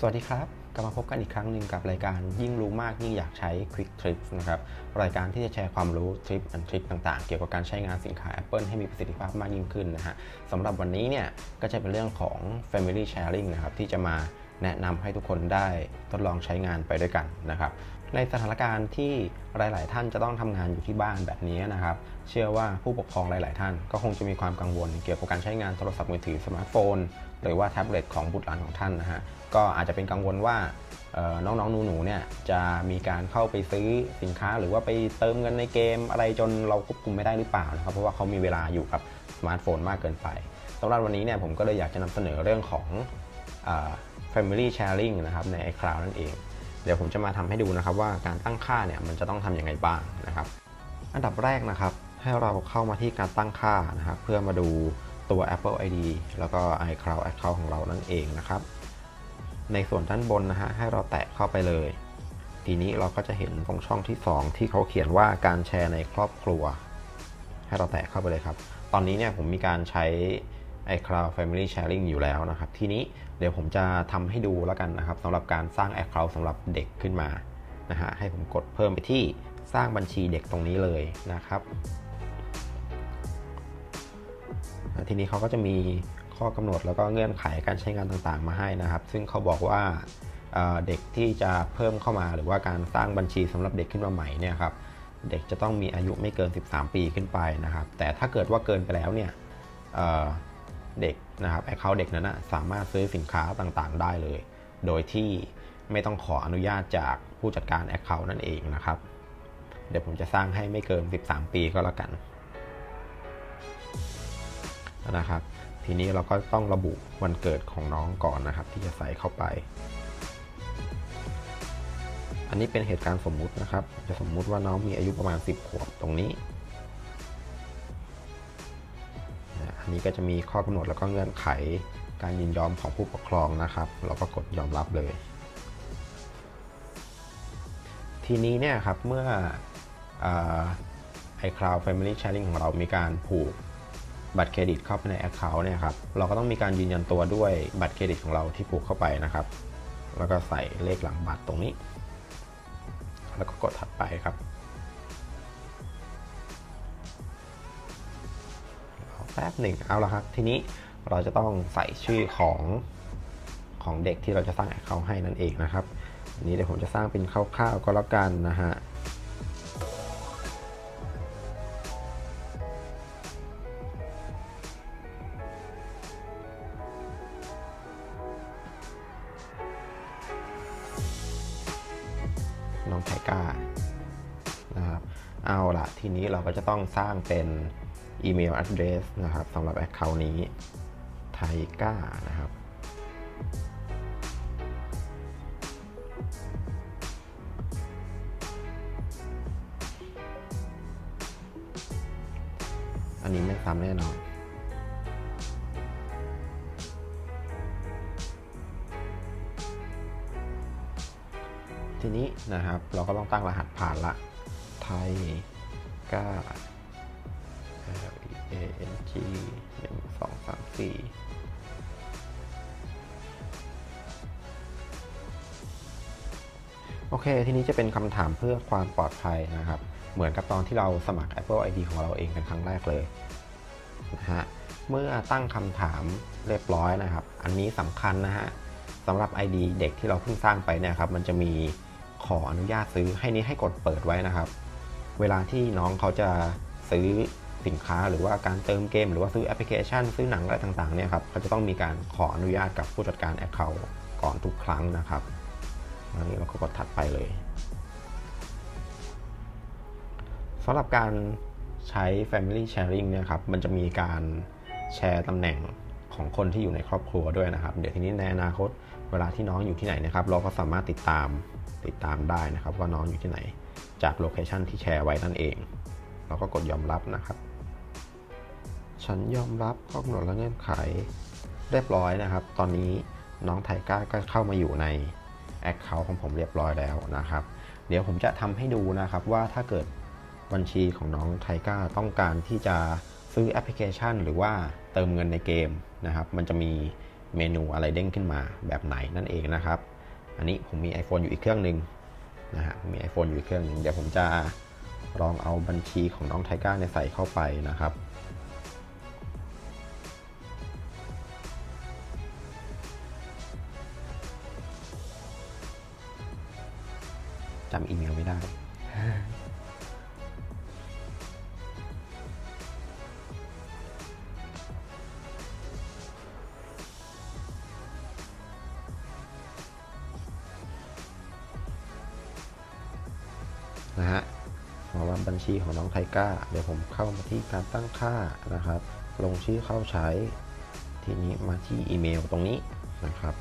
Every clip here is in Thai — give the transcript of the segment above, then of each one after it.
สวัสดีครับ กลับมาพบกันอีกครั้งหนึ่งกับรายการยิ่งรู้มากยิ่งอยากใช้ Quick Trip นะครับรายการที่จะแชร์ความรู้ทริปอันทริปต่างๆ เกี่ยวกับการใช้งานสินค้า Apple ให้มีประสิทธิภาพมากยิ่งขึ้นนะฮะสำหรับวันนี้เนี่ยก็จะเป็นเรื่องของ Family Sharing นะครับที่จะมาแนะนำให้ทุกคนได้ทดลองใช้งานไปด้วยกันนะครับในสถานการณ์ที่หลาย ๆ ท่านจะต้องทำงานอยู่ที่บ้านแบบนี้นะครับ เชื่อว่าผู้ปกครองหลาย ๆ ท่านก็คงจะมีความกังวลเกี่ยวกับการใช้งานโทรศัพท์มือถือสมาร์ทโฟน หรือว่าแท็บเล็ตของบุตรหลานของท่านนะฮะก็อาจจะเป็นกังวลว่าน้องๆหนูๆเนี่ยจะมีการเข้าไปซื้อสินค้า หรือว่าไปเติมเงินในเกม อะไรจนเราควบคุมไม่ได้หรือเปล่านะครับเพราะว่าเขามีเวลาอยู่กับสมาร์ทโฟนมากเกินไปสำหรับวันนี้เนี่ยผมก็เลยอยากจะนำเสนอเรื่องของอ Family Sharing นะครับใน iCloud นั่นเอง เดี๋ยวผมจะมาทำให้ดูนะครับว่าการตั้งค่าเนี่ยมันจะต้องทำยังไงบ้างนะครับ อันดับแรกนะครับให้เราเข้ามาที่การตั้งค่านะครับเพื่อมาดู ตัว Apple ID แล้วก็ iCloud Account ของเรานั่นเองนะครับ ในส่วนด้านบนนะฮะให้เราแตะเข้าไปเลย ทีนี้เราก็จะเห็นตรงช่องที่ 2 ที่เขาเขียนว่าการแชร์ในครอบครัว ให้เราแตะเข้าไปเลยครับ ตอนนี้เนี่ยผมมีการใช้ iCloud Family Sharing อยู่แล้วนะครับ ทีนี้เดี๋ยวผมจะทำให้ดูแล้วกันนะครับสำหรับการสร้าง Account สำหรับเด็กขึ้นมานะฮะให้ผมกดเพิ่มไปที่สร้างบัญชีเด็กตรงนี้เลยนะครับ ทีนี้เขาก็จะมีข้อกำหนดแล้วก็เงื่อนไขการใช้งานต่างๆ มาให้นะครับ ซึ่งเขาบอกว่าเด็กที่จะเพิ่มเข้ามาหรือว่าการสร้างบัญชีสำหรับเด็กขึ้นมาใหม่เนี่ยครับเด็กจะต้องมีอายุไม่เกิน 13 ปีขึ้นไปนะครับ แต่ถ้าเกิดว่าเกินไปแล้วเนี่ยเเด็กนะครับแอคเคาท์เด็กนั้นนะสามารถซื้อสินค้าต่างๆ ได้เลย โดยที่ไม่ต้องขออนุญาตจากผู้จัดการแอคเคาท์นั่นเองนะครับ เดี๋ยวผมจะสร้างให้ไม่เกิน 13 ปีก็แล้วกัน นะครับ ทีนี้เราก็ต้องระบุวันเกิดของน้องก่อนนะครับ ที่จะใส่เข้าไป อันนี้เป็นเหตุการณ์สมมุตินะครับ จะสมมุติว่าน้องมีอายุประมาณ 10 ขวบตรงนี้อันนี้ก็จะมีข้อกำหนดแล้วก็เงื่อนไขการยินยอมของผู้ปกครองนะครับ เราก็กดยอมรับเลย ทีนี้เนี่ยครับเมื่อเอ่อ iCloud Family Sharing ของเรามีการผูก บัตรเครดิตเข้าไปใน Account เนี่ยครับเราก็ต้องมีการยืนยันตัวด้วยบัตรเครดิตของเราที่ผูกเข้าไปนะครับ แล้วก็ใส่เลขหลังบัตรตรงนี้ แล้วก็กดถัดไปครับแป๊บหนึ่งเอาละครับ ทีนี้เราจะต้องใส่ชื่อของของเด็กที่เราจะสร้าง Account ให้นั่นเองนะครับนนี้เดี๋ยวผมจะสร้างเป็นคร่าวๆก็แล้วกันนะฮะ ก็จะต้องสร้างเป็นอีเมล address นะครับสำหรับ Account นี้ไทก้านะครับอันนี้ไม่ซ้ำแน่นอน ทีนี้นะครับเราก็ต้องตั้งรหัสผ่านละไทย ก้า L E A N G หนึ่งสองสามสี่โอเค ทีนี้จะเป็นคำถามเพื่อความปลอดภัยนะครับ เหมือนกับตอนที่เราสมัคร Apple ID ของเราเองเป็นครั้งแรกเลยนะฮะ เมื่อตั้งคำถามเรียบร้อยนะครับ อันนี้สำคัญนะฮะสำหรับ ID เด็กที่เราเพิ่งสร้างไปเนี่ยครับ มันจะมีขออนุญาตซื้อให้นี้ให้กดเปิดไว้นะครับ เวลาที่น้องเขาจะซื้อสินค้าหรือว่าการเติมเกม หรือว่าซื้อแอปพลิเคชัน ซื้อหนังอะไรต่างๆเนี่ยครับเขาจะต้องมีการขออนุญาตกับผู้จัดการ Account ก่อนทุกครั้งนะครับอันนี้เราก็กดถัดไปเลยสำหรับการใช้ Family Sharing เนี่ยครับมันจะมีการแชร์ตำแหน่งของคนที่อยู่ในครอบครัวด้วยนะครับ เดี๋ยวทีนี้ในอนาคตเวลาที่น้องอยู่ที่ไหนนะครับ เราก็สามารถติดตามติดตามได้นะครับ ว่าน้องอยู่ที่ไหน จากโลเคชันที่แชร์ไว้นั่นเอง เราก็กดยอมรับนะครับ ฉันยอมรับข้อกำหนดและเงื่อนไขเรียบร้อยนะครับ ตอนนี้น้องไทก้าก็เข้ามาอยู่ใน Account ของผมเรียบร้อยแล้วนะครับ เดี๋ยวผมจะทำให้ดูนะครับว่าถ้าเกิดบัญชีของน้องไทก้าต้องการที่จะซื้อแอปพลิเคชัน หรือว่าเติมเงินในเกมนะครับ มันจะมีเมนูอะไรเด้งขึ้นมาแบบไหนนั่นเองนะครับ อันนี้ผมมี iPhone อยู่อีกเครื่องหนึ่ง นะฮะมี iPhone อยู่อีกเครื่องหนึ่งเดี๋ยวผมจะลองเอาบัญชีของน้องไทก้าเนี่ยใส่เข้าไปนะครับ นะฮะสำหรับบัญชีของน้องไทก้า เดี๋ยวผมเข้ามาที่การตั้งค่านะครับ ลงชื่อเข้าใช้ ทีนี้มาที่อีเมลตรงนี้นะครับ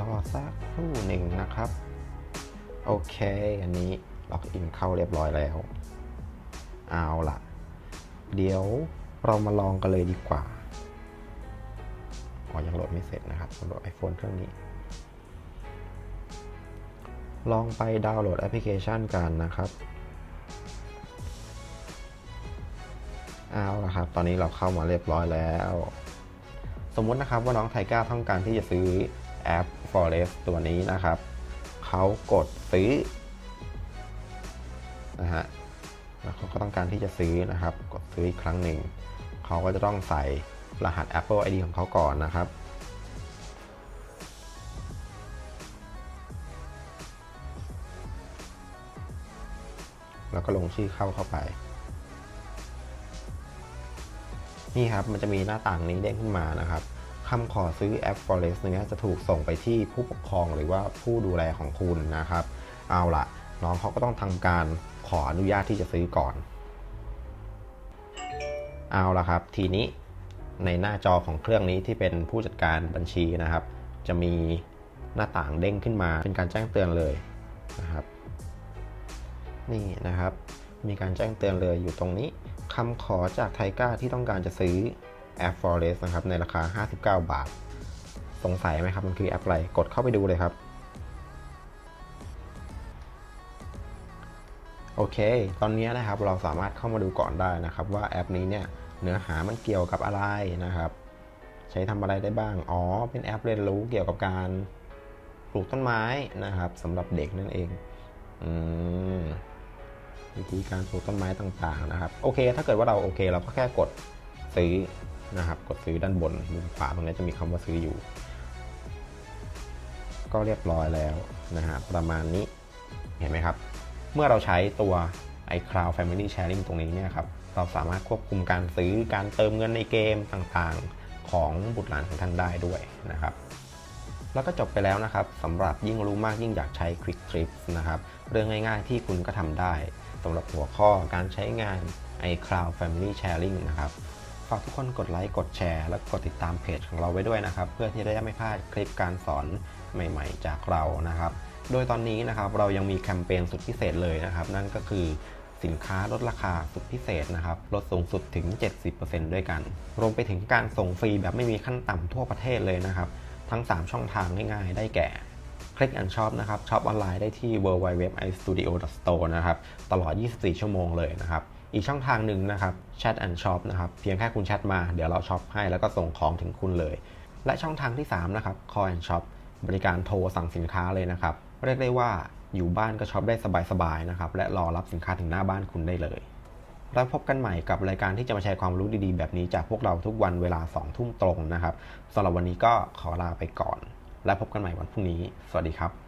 รอสักครู่หนึ่งนะครับ โอเคอันนี้ล็อกอินเข้าเรียบร้อยแล้ว เอาล่ะ เดี๋ยวเรามาลองกันเลยดีกว่าอ๋อยังโหลดไม่เสร็จนะครับสำหรับ iPhone เครื่องนี้ ลองไปดาวน์โหลดแอปพลิเคชันกันนะครับ เอาละครับ ตอนนี้เราเข้ามาเรียบร้อยแล้ว สมมุตินะครับว่าน้องไทก้าต้องการที่จะซื้อ แอป Forest ตัวนี้นะครับ เขากดซื้อนะฮะแล้วเขาก็ต้องการที่จะซื้อนะครับ กดซื้ออีกครั้งหนึ่ง เขาก็จะต้องใส่รหัส Apple ID ของเขาก่อนนะครับ แล้วก็ลงชื่อเข้าเข้าไป นี่ครับมันจะมีหน้าต่างนี้เด้งขึ้นมานะครับ คำขอซื้อแอป Forest เนี้ยจะถูกส่งไปที่ผู้ปกครองหรือว่าผู้ดูแลของคุณนะครับ เอาละน้องเขาก็ต้องทำการขออนุญาตที่จะซื้อก่อน เอาละครับ ทีนี้ในหน้าจอของเครื่องนี้ที่เป็นผู้จัดการบัญชีนะครับ จะมีหน้าต่างเด้งขึ้นมาเป็นการแจ้งเตือนเลยนะครับ นี่นะครับ มีการแจ้งเตือนเลยอยู่ตรงนี้คำขอจากไทก้าที่ต้องการจะซื้อ แอป Forest นะครับในราคา 59 บาท สงสัยไหมครับ มันคือแอปอะไร กดเข้าไปดูเลยครับ โอเค ตอนนี้นะครับเราสามารถเข้ามาดูก่อนได้นะครับ ว่าแอปนี้เนี่ยเนื้อหามันเกี่ยวกับอะไรนะครับ ใช้ทำอะไรได้บ้าง อ๋อ เป็นแอปเรียนรู้เกี่ยวกับการปลูกต้นไม้นะครับสำหรับเด็กนั่นเองอืมวิธีการปลูกต้นไม้ต่างๆนะครับ โอเค ถ้าเกิดว่าเราโอเค เราก็แค่กดซื้อ นะครับ กดซื้อด้านบนมุมขวาตรงนี้จะมีคำว่าซื้ออยู่ ก็เรียบร้อยแล้วนะฮะประมาณนี้เห็นไหมครับ เมื่อเราใช้ตัว iCloud Family Sharing ตรงนี้เนี่ยครับเราสามารถควบคุมการซื้อการเติมเงินในเกมต่างๆ ของบุตรหลานของท่านได้ด้วยนะครับแล้วก็จบไปแล้วนะครับสำหรับยิ่งรู้มากยิ่งอยากใช้ Quick Trips นะครับ เรื่องง่ายๆที่คุณก็ทำได้สำหรับหัวข้อการใช้งาน iCloud Family Sharing นะครับ ฝากทุกคนกดไลค์กดแชร์ และกดติดตามเพจของเราไว้ด้วยนะครับ เพื่อที่จะไม่พลาดคลิปการสอนใหม่ ๆ จากเรานะครับ โดยตอนนี้นะครับเรายังมีแคมเปญสุดพิเศษเลยนะครับ นั่นก็คือสินค้าลดราคาสุดพิเศษนะครับลดสูงสุดถึง 70%ด้วยกัน รวมไปถึงการส่งฟรีแบบไม่มีขั้นต่ำทั่วประเทศเลยนะครับ ทั้ง 3 ช่องทางง่ายๆ ได้แก่ คลิก and Shop นะครับช็อปออนไลน์ได้ที่ www.istudio.store นะครับ ตลอด 24 ชั่วโมงเลยนะครับ อีกช่องทางหนึ่งนะครับ Chat and Shop นะครับเพียงแค่คุณแชทมาเดี๋ยวเราช็อปให้แล้วก็ส่งของถึงคุณเลย และช่องทางที่3นะครับ Call and Shop บริการโทรสั่งสินค้าเลยนะครับเรียกได้ว่าอยู่บ้านก็ช็อปได้สบายๆนะครับและรอรับสินค้าถึงหน้าบ้านคุณได้เลยแล้วพบกันใหม่กับรายการที่จะมาแชร์ความรู้ดีๆ แบบนี้จากพวกเราทุกวันเวลา2ทุ่มตรงนะครับสำหรับวันนี้ก็ขอลาไปก่อน และพบกันใหม่วันพรุ่งนี้ สวัสดีครับ